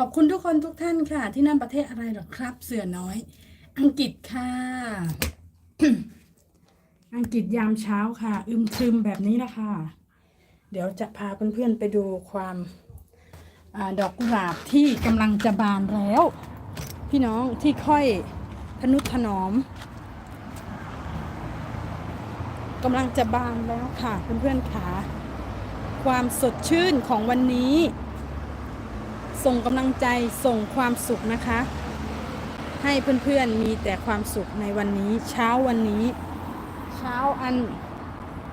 ขอบคุณทุกคนทุกท่านค่ะ ที่นั่นประเทศอะไรหรอครับ เสือน้อย อังกฤษค่ะ อังกฤษยามเช้าค่ะ อึมครึมแบบนี้นะคะ เดี๋ยวจะพาเพื่อนๆไปดูความอดอกกุหลาบที่กำลังจะบานแล้ว พี่น้องที่ค่อยทนุถนอมกำลังจะบานแล้วค่ะเพื่อนๆค่ะ ความสดชื่นของวันนี้ ส่งกำลังใจส่งความสุขนะคะ ให้เพื่อนๆมีแต่ความสุขในวันนี้ เช้าวันนี้ เช้าอัน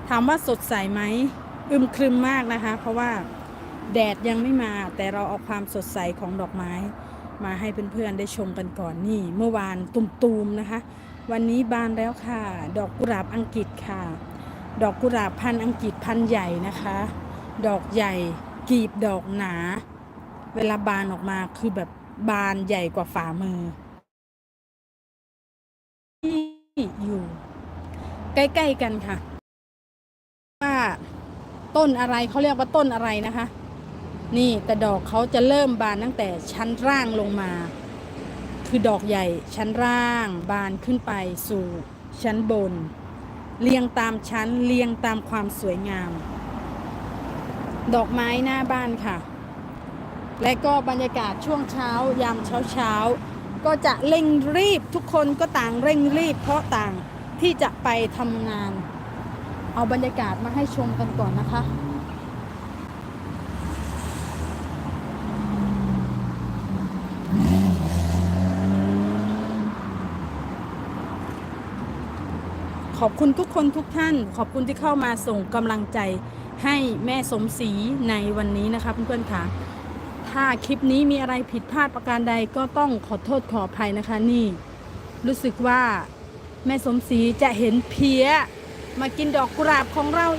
ถามว่าสดใสไหมอึมครึมมากนะคะ เพราะว่าแดดยังไม่มา แต่เราเอาความสดใสของดอกไม้ มาให้เพื่อนๆได้ชมกันก่อนนี่ เมื่อวานตุ่มๆนะคะ วันนี้บานแล้วค่ะ ดอกกุหลาบอังกฤษค่ะ ดอกกุหลาบพันธุ์อังกฤษพันธุ์ใหญ่นะคะ ดอกใหญ่กีบดอกหนา เวลาบานออกมาคือแบบบานใหญ่กว่าฝ่ามือ ที่อยู่ ใกล้ๆกันค่ะ ว่าต้นอะไรเขาเรียกว่าต้นอะไรนะคะ นี่แต่ดอกเขาจะเริ่มบานตั้งแต่ชั้นล่างลงมา คือดอกใหญ่ชั้นล่างบานขึ้นไปสู่ชั้นบน เรียงตามชั้นเรียงตามความสวยงาม ดอกไม้หน้าบ้านค่ะ และก็บรรยากาศช่วงเช้ายามเช้าเช้าก็จะเร่งรีบทุกคนก็ต่างเร่งรีบ เพราะต่างที่จะไปทำงาน เอาบรรยากาศมาให้ชมกันก่อนนะคะขอบคุณทุกคนทุกท่าน ขอบคุณที่เข้ามาส่งกำลังใจให้แม่สมศรีในวันนี้นะคะเพื่อนๆค่ะ ถ้าคลิปนี้มีอะไรผิดพลาดประการใดก็ต้องขอโทษขออภัยนะคะนี่ รู้สึกว่าแม่สมศรีจะเห็นเพี้ยมากินดอกกุหลาบของเรา